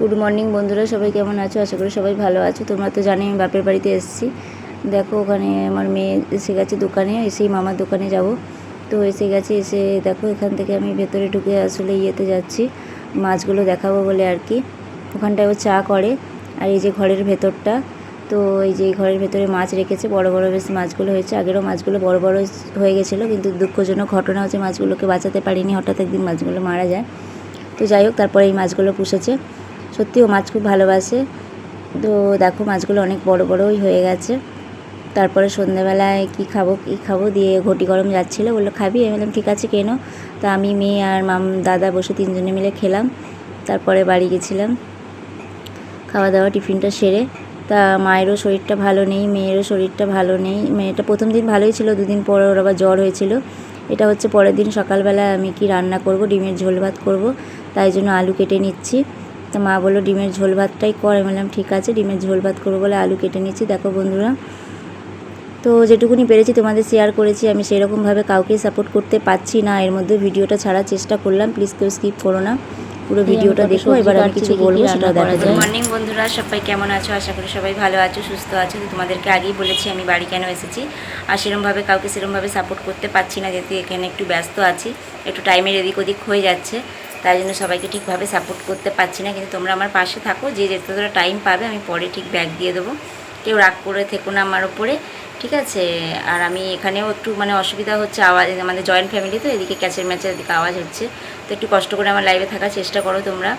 Good morning বন্ধুরা, সবাই কেমন আছো? আশা করি সবাই ভালো আছো। তোমরা তো জানি আমি বাপের বাড়িতে এসেছি। দেখো, ওখানে আমার মেয়ে এসে গেছে দোকানে, এসেই মামার দোকানে যাব। তো এসে গেছে, এসে দেখো, এখান থেকে আমি ভেতরে ঢুকে আসলে ইয়েতে যাচ্ছি, মাছগুলো দেখাবো বলে আর কি। ওখানটায় ও চা করে, আর এই যে ঘরের ভেতরটা, তো এই যে ঘরের ভেতরে মাছ রেখেছে, বড় বড় বেশ মাছগুলো হয়েছে। আগেরও মাছগুলো বড় বড় হয়ে গেছিল, কিন্তু দুঃখজনক ঘটনা হচ্ছে মাছগুলোকে বাঁচাতে পারিনি, হঠাৎ একদিন মাছগুলো মারা যায়। তো যাই হোক, তারপরে এই মাছগুলো পুষেছে। সত্যি ও মাছ খুব ভালোবাসে। তো দেখো মাছগুলো অনেক বড় বড়ই হয়ে গেছে। তারপরে সন্ধ্যেবেলায় কি খাব কি খাব দিয়ে ঘটি গরম যাচ্ছিল। বলল, খাবি? আমি বললাম, ঠিক আছে, কেন। তো আমি, মেয়ে আর মাম, দাদা বসে তিনজনে মিলে খেলাম। তারপরে বাড়ি গেছিলাম। খাওয়া দাওয়া টিফিনটা সেরে। তা মায়েরও শরীরটা ভালো নেই, মেয়েরও শরীরটা ভালো নেই। মেয়েটা প্রথম দিন ভালোই ছিল, দুদিন পরে ওর আবার জ্বর হয়েছিল। এটা হচ্ছে পরের দিন সকালবেলা আমি কি রান্না করব, ডিমের ঝোল ভাত করব, তাই জন্য আলু কেটে নিচ্ছি। তা মা বলল ডিমের ঝোল ভাতটাই কর। আমি বললাম ঠিক আছে ডিমের ঝোল ভাত করব বলে আলু কেটে নিচ্ছি দেখো বন্ধুরা তো যেটুকুনি পেরেছি তোমাদের শেয়ার করেছি। আমি সেরকমভাবে কাউকে সাপোর্ট করতে পারছি না। এর মধ্যে ভিডিওটা ছাড়ার চেষ্টা করলাম। প্লিজ কেউ স্কিপ করো না। পুরো ভিডিওটা দেখো। এবার আমি কিছু বলব সেটা দেখা যায়। মর্নিং বন্ধুরা সবাই কেমন আছো? আশা করি সবাই ভালো আছো সুস্থ আছো। তো তোমাদেরকে আগেই বলেছি আমি বাড়ি কেন এসেছি? আর সেরমভাবে কাউকে সেরমভাবে সাপোর্ট করতে পারছি না যেহেতু এখানে একটু ব্যস্ত আছি। একটু টাইমের এদিক ওদিক হয়ে যাচ্ছে। তাই জন্য সবাইকে ঠিকভাবে সাপোর্ট করতে পারছি না। কিন্তু তোমরা আমার পাশে থাকো, যে যতটা টাইম পাবে, আমি পরে ঠিক ব্যাগ দিয়ে দেবো। কেউ রাগ করে থেকো না আমার ওপরে ঠিক আছে? আর আমি এখানেও একটু মানে অসুবিধা হচ্ছে আওয়াজ, আমাদের জয়েন্ট ফ্যামিলি তো, এদিকে ক্যাচের ম্যাচের এদিকে আওয়াজ হচ্ছে। তো একটু কষ্ট করে আমার লাইভে থাকার চেষ্টা করো তোমরা।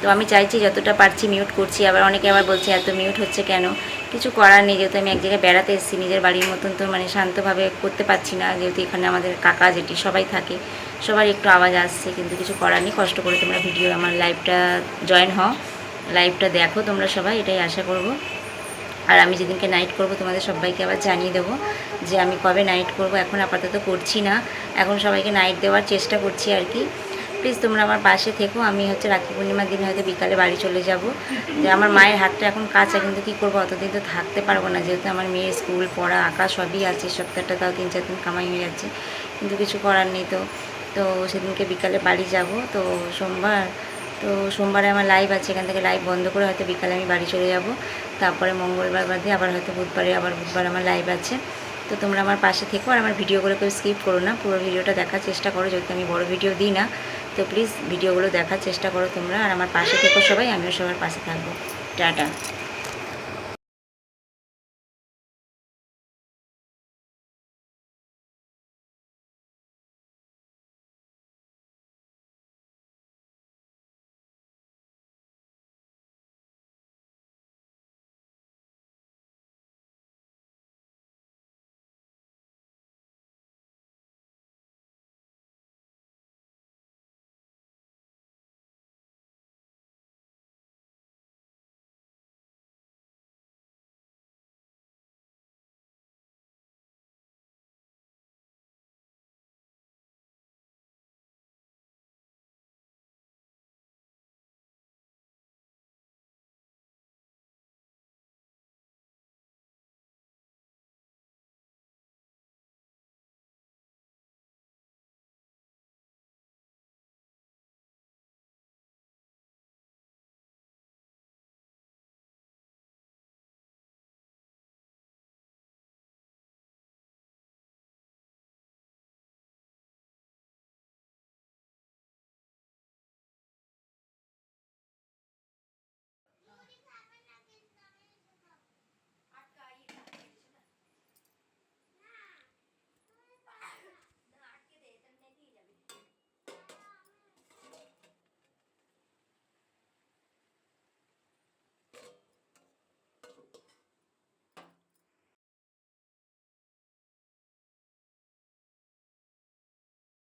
তো আমি চাইছি যতটা পারছি মিউট করছি। আবার অনেকে আবার বলছে, এত মিউট হচ্ছে কেন? কিছু করার নেই, যেহেতু আমি এক জায়গায় বেড়াতে এসেছি, নিজের বাড়ির মতন তো মানে শান্তভাবে করতে পারছি না, যেহেতু এখানে আমাদের কাকা, জেঠি সবাই থাকে, সবার একটু আওয়াজ আসছে, কিন্তু কিছু করার নেই, কষ্ট করে তোমরা ভিডিও আমার লাইভটা জয়েন হও লাইভটা দেখো তোমরা সবাই, এটাই আশা করব। আর আমি যেদিনকে নাইট করব, তোমাদের সবাইকে আবার জানিয়ে দেবো যে আমি কবে নাইট করব, এখন আপাতত করছি না, এখন সবাইকে নাইট দেওয়ার চেষ্টা করছি আর কি। প্লিজ তোমরা আমার পাশে থেকো, আমি হচ্ছে রাখি পূর্ণিমার দিন হয়তো বিকালে বাড়ি চলে যাব। যে আমার মায়ের হাতটা এখন কাঁচা, কিন্তু কী করব? অতদিন তো থাকতে পারব না, যেহেতু আমার মেয়ের স্কুল পড়া, আঁকা সবই আছে সপ্তাহটা তাও তিন চার দিন কামাই হয়ে যাচ্ছে, কিন্তু কিছু করার নেই তো। তো সেদিনকে বিকালে বাড়ি যাব, তো সোমবার, তো সোমবারে আমার লাইভ আছে, এখান থেকে লাইভ বন্ধ করে হয়তো বিকালে আমি বাড়ি চলে যাব। তারপরে মঙ্গলবার বাদে আবার হয়তো বুধবারে, আবার বুধবার আমার লাইভ আছে। তো তোমরা আমার পাশে থেকো, আর আমার ভিডিওগুলো কেউ স্কিপ করো না, পুরো ভিডিওটা দেখার চেষ্টা করো যদি আমি বড় ভিডিও দিই না। তো প্লিজ ভিডিওগুলো দেখার চেষ্টা করো তোমরা। আর আমার পাশে থেকো সবাই, আমিও সবার পাশে থাকব। টাটা।